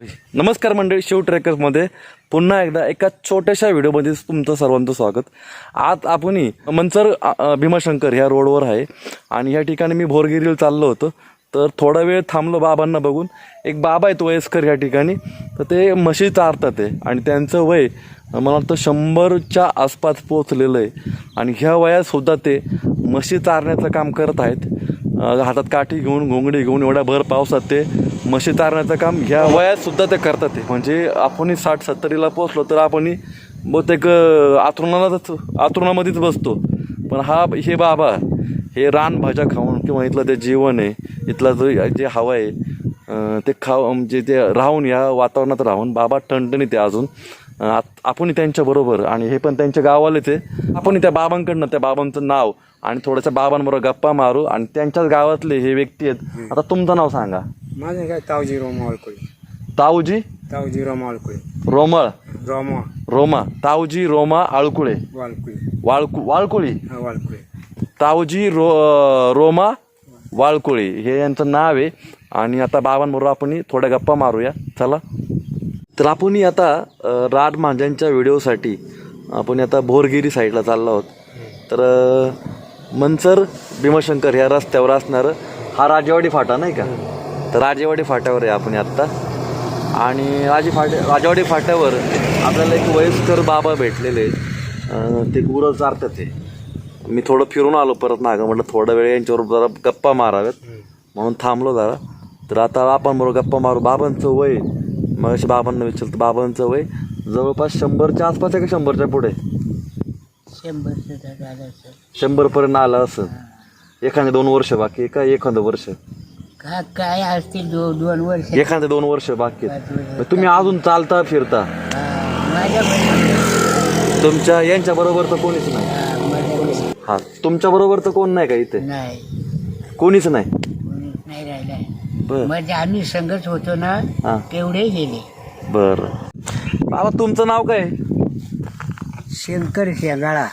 नमस्कार मंडळी शिव ट्रेकर्समध्ये पुन्हा एकदा एका छोट्याशा व्हिडिओमध्ये तुमचं सर्वांचं स्वागत. आज आपण मंचर भीमाशंकर ह्या रोडवर आहे आणि या ठिकाणी मी भोरगिरीला चाललो होतो. तर थोडा वेळ थांबलो बाबांना बघून. एक बाबा आहेत वयस्कर या ठिकाणी. तर ते म्हशी चारतात आहे आणि त्यांचं वय मला वाटतं शंभरच्या आसपास पोचलेलं आहे. आणि ह्या वयातसुद्धा ते म्हशी चारण्याचं काम करत आहेत. हातात काठी घेऊन घोंगडी घेऊन एवढ्या भर पावसात ते म्हशी तारण्याचं काम ह्या वयात सुद्धा ते करतात ते. म्हणजे आपण साठ सत्तरीला पोचलो तर आपण बहुतेक अ, आतरुणालाच बसतो. पण हा हे बाबा हे रानभाज्या खाऊन किंवा इथलं ते जीवन आहे इथलं जो जे हवा आहे ते खाऊ म्हणजे ते राहून या वातावरणात राहून बाबा टणटणीत ते अजून. आपण त्यांच्याबरोबर आणि हे पण त्यांच्या गावालेच आहे. आपण त्या बाबांकडनं त्या बाबांचं नाव आणि थोड्याशा बाबांबरोबर गप्पा मारू आणि त्यांच्याच गावातले हे व्यक्ती आहेत. आता तुमचं नाव सांगा. माझं काय तावजी रोमा वाळकुळी. ताऊजी तावजी रोमा वाळकुळी. रोमळ? रोमा. रोमा. ताऊजी रोमा आळकुळे. वाळकुळी. वाळकु वाळकुळी? हा वाळकुळी. ताऊजी रो रोमा वाळकुळी. हे यांचं नाव आहे. आणि आता बाबांबरोबर आपण थोड्या गप्पा मारूया. चला. तर आपण आता अ, राड मांजांच्या व्हिडिओसाठी आपण आता भोरगिरी साईडला चाललो आहोत. तर अ, मनसर भीमाशंकर ह्या रस्त्यावर असणारं हा राजेवाडी फाटा नाही का? तर राजेवाडी फाट्यावर आहे आपण आत्ता आणि राजे फाटे राजेवाडी फाट्यावर आपल्याला एक वयस्कर बाबा भेटलेले ते गुरं चारतात ते. मी थोडं फिरून आलो परत मागं म्हटलं थोडा वेळ यांच्यावर जरा गप्पा माराव्यात. म्हणून थांबलो जरा. तर आता आपण बरोबर गप्पा मारू. बाबांचं वय मग अशी बाबांना विचारलं तर बाबांचं वय जवळपास शंभरच्या आसपास आहे का शंभरच्या पुढे? शंभर शंभरपर्यंत आलं असं एखादे दोन वर्ष बाकी का? एखादं वर्ष. का काय असतील दो दोन वर्ष? एखादे दोन वर्ष बाकी आहेत. पाच वर्ष. मग तुम्ही अजून चालता फिरता? हा, माझ्या तुमच्या यांच्या बरोबर तर कोणीच नाही. हा, माझ्या. हा तुमच्या बरोबर तर कोण नाही का इथे? नाही. कोणीच नाही? कोणीच नाही राहिलाय. बर. म्हणजे आम्ही संगत होतो ना हा. तेवढे गेले. बर. बाबा तुमचं नाव काय? शंकर शेंगाळा.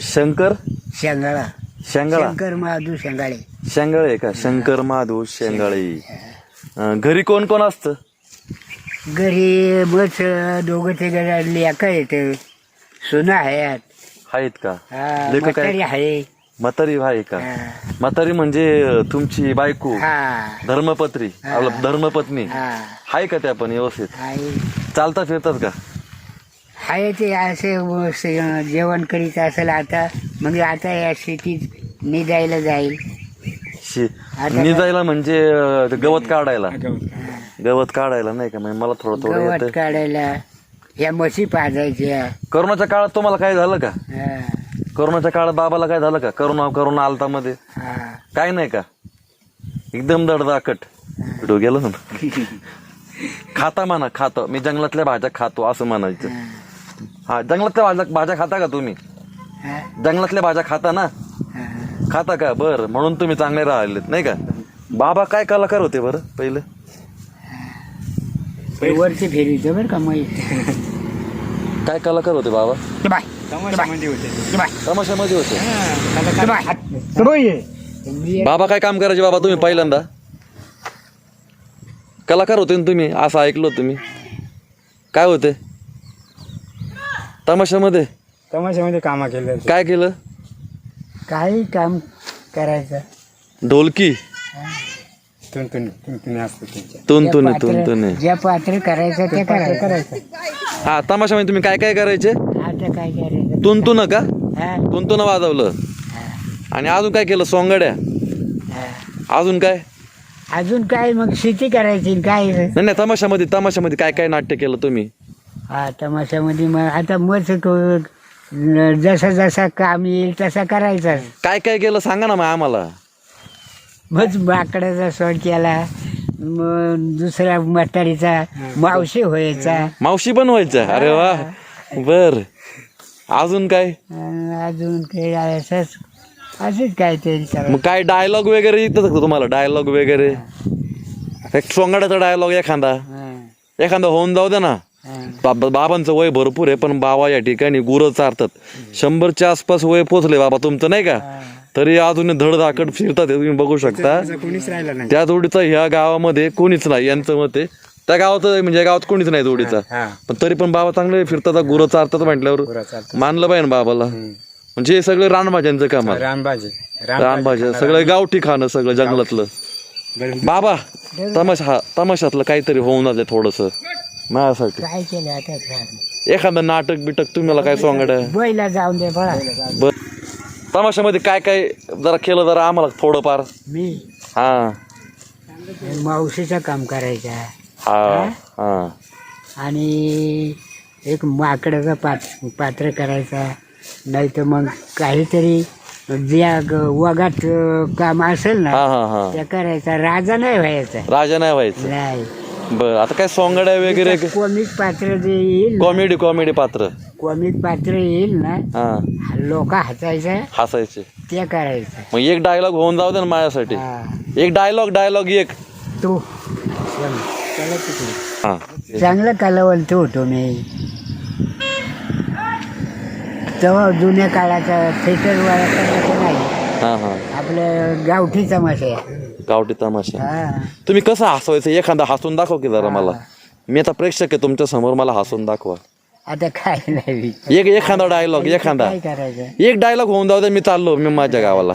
शंकर? शेंगाळा. शेंगाळा. शंकर महादू शेंगाळे. शेंगाळे का? शंकर महादेव शेंगाळे. अं, घरी कोण कोण असतं? घरी बस दोघं ते लेखा येत सोना आहेत. आहेत का? हा, लेकं काय? म्हातारी आहे. म्हातारी आहे का? हा. म्हातारी म्हणजे अं, तुमची बायको हा. धर्मपत्री आपलं धर्मपत्नी. हा. आहे का त्या पण व्यवस्थित? आहे. चालता फिरतात का? आहे ते असे व- स- जेवण करीत असेल आता मग आता या शेतीत निघायला जाईल. शे- निजायला म्हणजे अं, गवत काढायला. गवत गवत काढायला नाही का? म्हणजे मला थोडं थोडं गवत येतं. काढायला. या म्हशी पाजायच्या. करोनाच्या काळात तुम्हाला काय झालं का? हा, करोनाच्या काळात बाबाला काय झालं का? करोना करोना आलता मध्ये हा. काय नाही का? एकदम दडदाकट. व्हिडिओ गेलो ना? खाता म्हणा खातो. मी जंगलातल्या भाज्या खातो असं म्हणायचं. हा जंगलातल्या भाज्या भाज्या खाता का तुम्ही? हा, जंगलातल्या भाज्या खाता ना. खाता का? बर म्हणून तुम्ही चांगले राहिलेत नाही का? बाबा काय कलाकार होते बरं पहिले? वरती फेरीचं बरं का मग काय कलाकार होते बाबा? बाय तमाशामध्ये होते बाय तमाशामध्ये होते. बाय बाबा काय काम करायचे बाबा तुम्ही पहिल्यांदा? कलाकार होते ना तुम्ही असं ऐकलं होतं मी. काय होते? तमाशामध्ये? तमाशामध्ये कामा केले. काय केलं? काही काम करायचं. ढोलकी तुंतुन तुंतुने असते त्यांच्या तुनतुने ज्या पात्र- तुनतुने ज्या पात्र करायचं ते करायचं. हा तमाशामध्ये तुम्ही काय काय करायचे आता काय करायचं? तुनतुन का? हा, तुनतुन वाजवलं. आणि अजून काय केलं? सोंगड्या. हा. अजून काय? अजून काय? मग शेती करायची काय? नाही नाही तमाशामध्ये तमाशामध्ये काय काय नाट्य केलं तुम्ही? हा तमाशामध्ये मग आता मग जसा जसा काम येईल तसा करायचा. काय काय केलं सांगा ना मग आम्हाला. मग बाकडाचा सोड केला मग दुसऱ्या म्हातारीचा मावशी व्हायचा. मावशी पण व्हायचं अरे वा. बर. अजून काय? अं, अजून काही असंच असंच काय ते मग काय डायलॉग वगैरे येतं का तुम्हाला? डायलॉग वगैरे? एक सोंगाड्याचा डायलॉग एखादा. एखादा होऊन जाऊ दे ना. बाबा बाबांचं वय भरपूर आहे पण बाबा या ठिकाणी गुरं चारतात. शंभरच्या आसपास वय पोचले बाबा तुमचं नाही का? तरी अजून धडधाकट फिरतात हे तुम्ही बघू शकता. त्या जोडीचं ह्या गावामध्ये कोणीच नाही यांचं मत आहे. त्या गावात म्हणजे गावात कोणीच नाही जोडीचा. पण तरी पण बाबा चांगले फिरतात गुरं चारतात म्हटल्यावर मानलं पाहिजे ना बाबाला. म्हणजे हे सगळं रानभाज्यांचं काम आहे. रानबाजी रानभाज्या सगळं गावठी खाणं सगळं जंगलातलं. बाबा तमाशा हा तमाशातलं काहीतरी होऊन जाते थोडस. माझ्यासाठी. काय केलं आता काय? एखादं नाटक बिटक तुम्हाला काय सोंगड बैला जाऊन दे बळा. बर तमाशामध्ये काय काय जरा केलं जरा आम्हाला थोडंफार. मी? हा. मावशीचं काम करायचं हा हा? आणि एक माकडाचा पात पात्र करायचा नाही तर मग काहीतरी ज्या ग- वगात अं, काम असेल ना हा हा हा. त्या करायचा. राजा नाही व्हायचा. राजा नाही व्हायचं. नाही. बर आता काय सोंगड्या वगैरे? कॉमिक पात्र जे येईल कॉमेडी कॉमेडी पात्र. कॉमिक पात्र येईल ना हा. लोक हसायचं हसायचे. ते करायचं. मग एक डायलॉग होऊन जाऊ दे ना माझ्यासाठी. हा. एक डायलॉग डायलॉग एक. तो. हा. चांगलं कलावंत होतो मी. तेव्हा जुन्या काळाचा थिएटर वाला नाही. हा हा. आपलं गावठी तमाशा आहे. गावठी तमाशा. हा. तुम्ही कसं हसवायचं? एखादा हसून दाखव की जरा मला. मी आता प्रेक्षक आहे तुमच्यासमोर मला हसून दाखवा. आता काय नाही एक एखादा डायलॉग एखादा. काय करायचं? एक डायलॉग होऊन जाऊ दे मी चाललो मी माझ्या गावाला.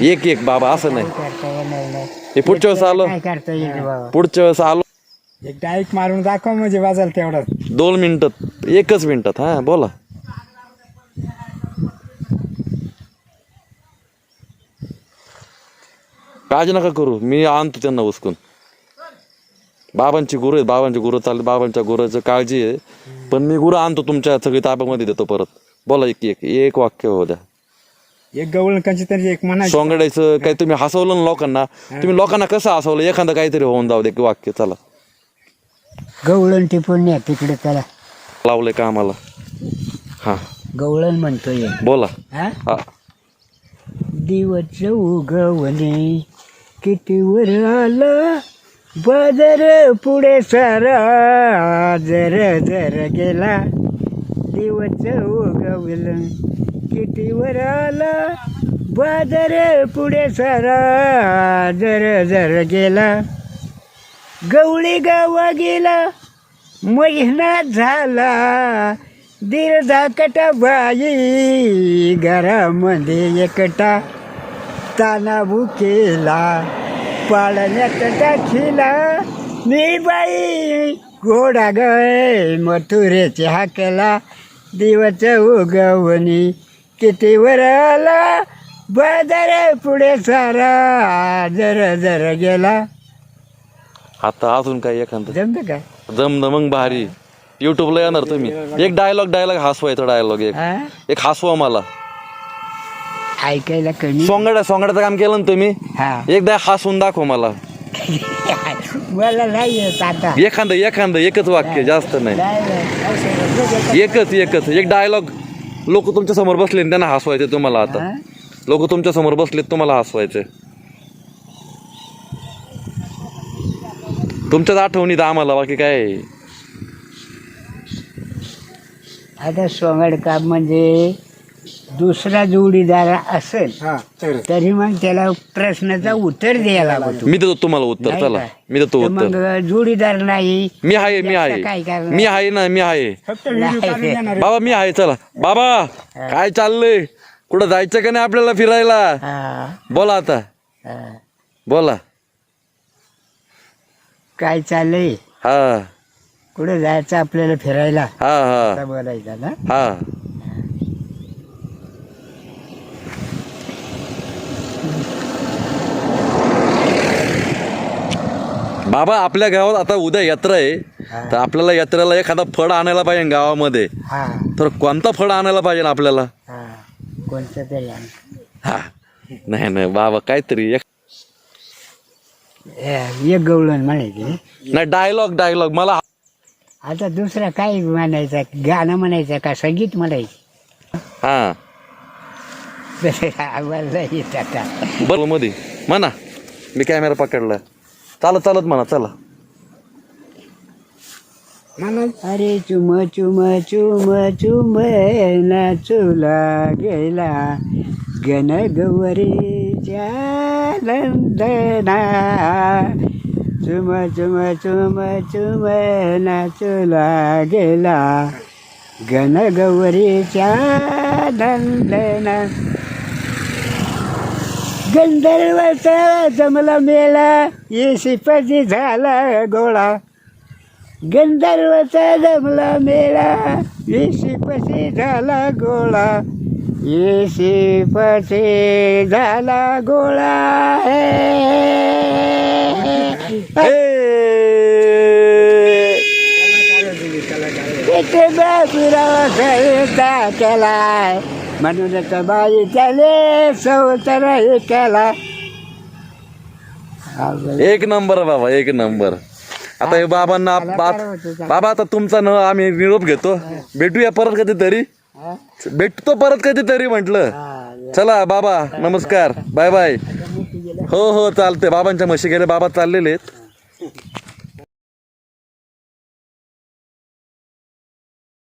एक एक बाबा असं नाही. काय करता येणार नाही. हे पुढच्या वेळेस आलो. काय करता येईल बाबा? पुढच्या वेळेस आलो. एक डाईक मारून दाखव म्हणजे वाजाल तेवढाच. दोन मिनिटात एकच मिनिटात हा बोला. काळजी नका करू. मी आणतो त्यांना उचकून बाबांची गुरु आहेत बाबांची गुरु चालली बाबांच्या गुरुचं काळजी आहे. पण मी गुरु आणतो तुमच्या सगळी ताब्यामध्ये देतो परत. बोला एक एक एक वाक्य हो द्या. एक गवळणकांची तरी एक म्हणायची. सोंगडायचं काही तुम्ही हसवलं ना लोकांना तुम्ही लोकांना कसं हसवलं? एखादं काहीतरी होऊन जाऊ दे की वाक्य चला. गवळण टिपून न्या तिकडे त्याला लावलंय का आम्हाला हा. गवळण म्हणतोय. बोला. हा. दिवस उगवणे किती वर आलं? बाजार पुढे सारा. जर जर गेला. दिवस उगवलं. किती वर आला? बाजार पुढे सारा. जर जर गेला. गवळी गावा गेला महिना झाला. दीड धाकटा बाई घरामध्ये एकटा तानाबू केला. पाळण्यात टाकीला. मी बाई घोडा गय मथुरेचे हाकला दिवस उगवणी किती वर आला. बाजार पुढे सारा जर जर गेला. आता अजून काय एखादं? जमतं काय जम मग भारी. युट्यूबला येणार तुम्ही. एक डायलॉग डायलॉग हसवायचा डायलॉग एक. हा? एक हसवा मला. ऐकायला कमी? सोंगड्या सोंगड्याचं काम केलं ना तुम्ही? हा. एकदा हसून दाखव मला. मला नाही येत आता. एखादं एखादं एकच वाक्य जास्त नाही. नाही, नाही. एकच एकच. एक डायलॉग लोक तुमच्यासमोर बसले आणि त्यांना हसवायचे तुम्हाला आता. हा? लोक तुमच्यासमोर बसलेत तुम्हाला हसवायचे. तुमच्याच आठवणीत आम्हाला बाकी काय आहे? आता सोंगड काम म्हणजे दुसरा जोडीदार असेल हा तर. तरी मग त्याला प्रश्नाचा उत्तर द्यायला लागतो. मी देतो तुम्हाला उत्तर नाही चला. का? मी देतो तर उत्तर. मग जोडीदार नाही मी आहे मी काय आहे. करणार? मी आहे ना मी आहे. फक्त व्हिडिओ काढून येणार बाबा मी आहे चला. बाबा काय चाललंय? कुठं जायचं का नाही आपल्याला फिरायला? हा, बोला आता. हा. बोला. काय चाललंय? हा. कुठे जायचं आपल्याला फिरायला? हा हा. ना? हा. बाबा आपल्या गावात आता उद्या यात्रा आहे. तर आपल्याला यात्रेला एखादा फळ आणायला पाहिजे गावामध्ये. हा. तर कोणता फळ आणायला पाहिजे आपल्याला? हा. कोणतं तरी आण. हा. नाही नाही. बाबा काहीतरी एक ए, एक गवळण म्हणायची. नाही डायलॉग डायलॉग मला आता दुसरा काय म्हणायचं? गाणं म्हणायचं का? संगीत म्हणायचं. हा. आवाज येत आता. बरं मध्ये म्हणा. मी कॅमेरा पकडला. चालत चालत म्हणा चला. अरे चुम चुम चुम चुम नाचुला गेला. गण गवरीच्या नंदना. चुम चुम चुम चुम नाचला गेला गण गौरीच्या नंदना गंधर्वाचा जमला मेला येशिपती झाला गोळा. गंधर्वाचा जमला मेला येशिपती झाला गोळा. येशिपती झाला गोळा सहिता केलाय म्हणून तर बाई त्याले सवतर हे केला एक नंबर बाबा एक नंबर. आता हे बाबांना बाबा आता तुमचा न आम्ही निरोप घेतो. भेटूया परत कधीतरी. भेटतो परत कधीतरी म्हटलं. चला बाबा नमस्कार. Bye bye. हो हो चालतंय. बाबांच्या म्हशी गेले बाबा चाललेले आहेत.